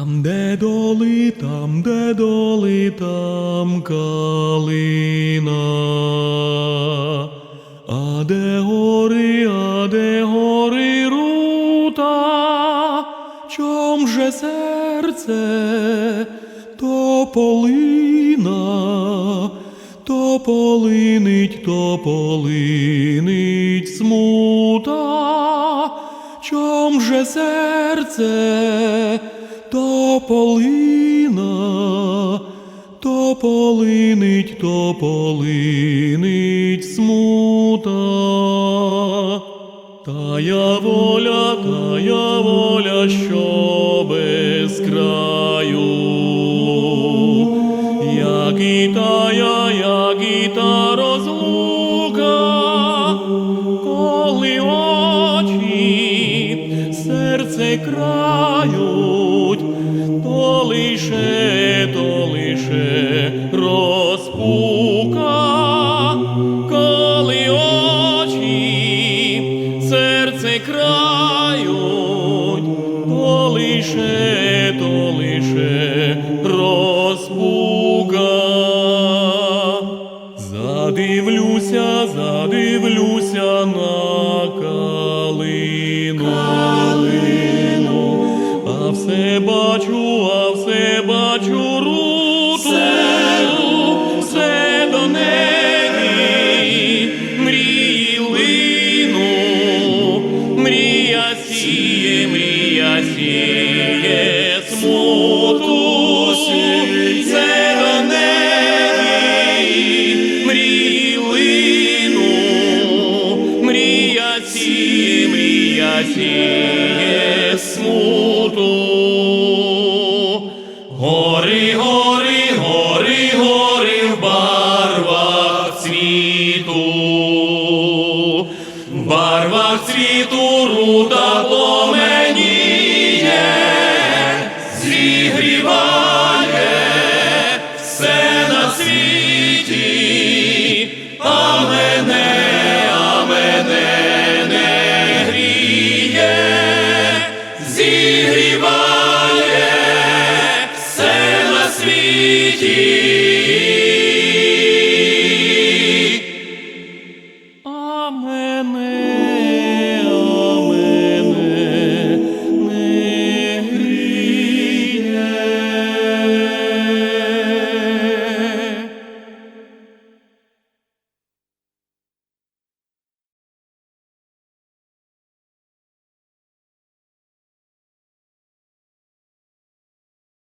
Там, де доли, там, де доли, там калина. А де гори, а де гори рута, чом же серце то полина, то полинить, то полинить смута, чом же серце то полина, то полинить, то полинить смута. Тая воля, тая воля, що без краю, як і тая, як і та розлука, коли очі серце крають, то лише, то лише розпука, коли очі серце крають, то лише, Бачу, а все бачу руту, все до неї мрії лину, мрія сіє, мрія сіє смуту, все до неї мрії лину, мрія сіє, мрія сіє смуту, гори, гори, гори, гори в барвах цвіту, в барвах цвіту руда поменіє, зігріває. світі. Амен.